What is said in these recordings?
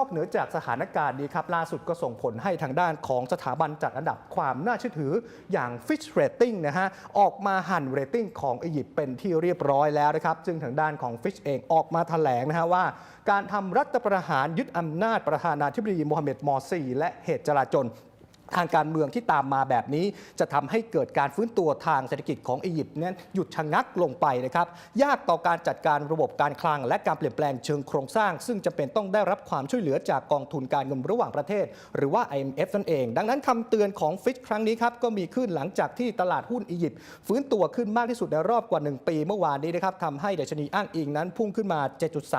อกเหนือจากสถานการณ์นี้ครับล่าสุดก็ส่งผลให้ทางด้านของสถาบันจัดอันดับความน่าเชื่อถืออย่าง Fitch Rating นะฮะออกมาหั่นเรตติ้งของอียิปต์เป็นที่เรียบร้อยแล้วนะครับซึ่งทางด้านของ Fitch เองออกมาแถลงนะฮะว่า การทำรัฐประหารยึดอำนาจประธานาธิบดีโมฮัมเหม็ดมอร์ซีและเหตุจลาจล ทางการเมืองที่ตามมาแบบนี้ จะทำให้เกิดการฟื้นตัวทางเศรษฐกิจของอียิปต์นั้นหยุดชะงักลงไปนะครับ ยากต่อการจัดการระบบการคลัง และการเปลี่ยนแปลงเชิงโครงสร้าง ซึ่งจะเป็นต้องได้รับความช่วยเหลือจากกองทุนการเงินระหว่างประเทศ หรือว่า IMF นั่นเอง ดังนั้นคำเตือนของฟิชครั้งนี้ครับก็มีขึ้นหลังจากที่ตลาดหุ้นอียิปต์ฟื้นตัวขึ้นมากที่สุดในรอบกว่า 1 ปีเมื่อวานนี้นะครับทำให้ดัชนีอ้างอิงนั้นพุ่งขึ้นมา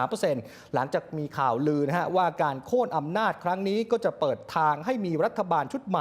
7.3%หลังจากมีข่าวลือนะฮะว่าการโค่นอำนาจครั้งนี้ก็จะเปิดทางให้มีรัฐบาลชุดใหม่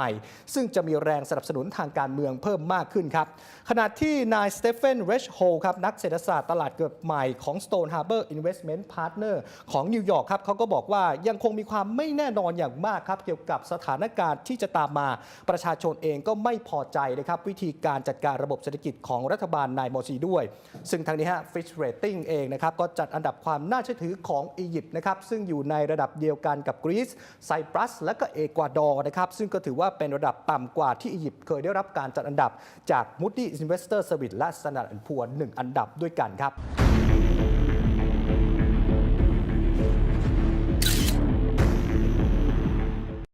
ซึ่งจะมีแรงสนับสนุนทางการเมืองเพิ่มมากขึ้นครับ ขณะที่นายสเตเฟนเรชโฮครับนักเศรษฐศาสตร์ตลาดเกิดใหม่ของ Stone Harbor Investment Partner ของนิวยอร์กครับเขาก็บอกว่ายังคงมีความไม่แน่นอนอย่างมากครับ เกี่ยวกับสถานการณ์ที่จะตามมา ประชาชนเองก็ไม่พอใจนะครับ วิธีการจัดการระบบเศรษฐกิจของรัฐบาลนายมอร์ซีด้วย ซึ่งทางนี้ฮะ Fitch Rating เองนะครับก็จัดอันดับความน่าเชื่อถือของอียิปต์นะครับซึ่งอยู่ในระดับเดียวกันกับกรีซไซปรัส และก็เอกวาดอร์นะครับซึ่งก็ถือว่าเป็นระดับต่ำกว่าที่อียิปต์เคยได้รับการจัดอันดับจาก Moody Investor Service และ Standard Poor's หนึ่งอันดับด้วยกันครับ